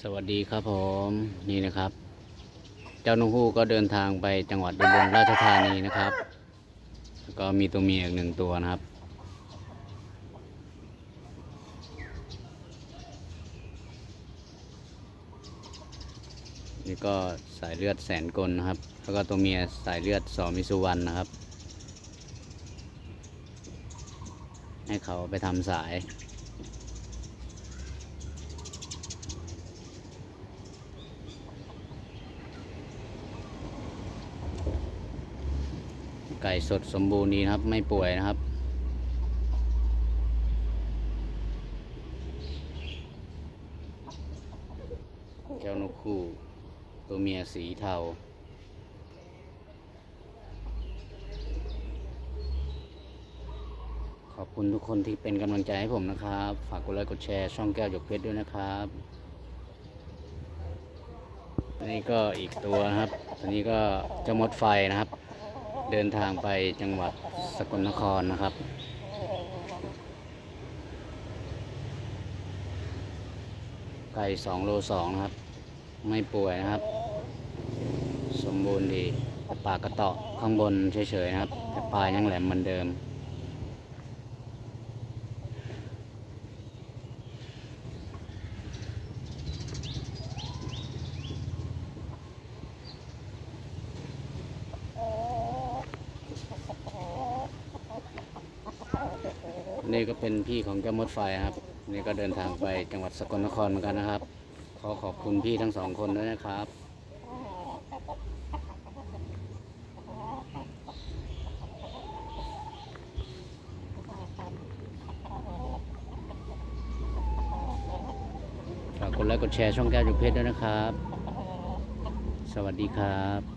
สวัสดีครับผมนี่นะครับ เจ้านกฮูกก็เดินทางไปจังหวัดอุบลราชธานีนะครับ ก็มีตัวเมียอีกหนึ่งตัวนะครับ นี่ก็สายเลือดแสนกลนะครับ แล้วก็ตัวเมียสายเลือดสอมิสุวรรณนะครับ ให้เขาไปทำสาย ไก่สดสมบูรณ์ดีนะครับ ไม่ป่วยนะครับแก้วนกคู่ ตัวเมียสีเทาขอบคุณทุกคนที่เป็นกำลังใจให้ผมนะครับ ฝากกดไลค์กดแชร์ช่องแก้วหยกเพชรด้วยนะครับอันนี้ก็อีกตัวนะครับ อันนี้ก็เจะมดไฟนะครับ เดินทางไปจังหวัดสกลนครนะครับ ไก่สองโลสองนะครับ ไม่ป่วยนะครับ สมบูรณ์ดีปากกระเตาะข้างบนเฉยๆนะครับแต่ปลายยังแหลมเหมือนเดิม นี่ก็เป็นพี่ของเจ้ามดไฟครับ นี่ก็เดินทางไปจังหวัดสกลนครเหมือนกันนะครับ ขอขอบคุณพี่ทั้งสองคนด้วยนะครับ ฝากกดไลค์กดแชร์ช่องแก้วจุกเพชรด้วยนะครับ สวัสดีครับ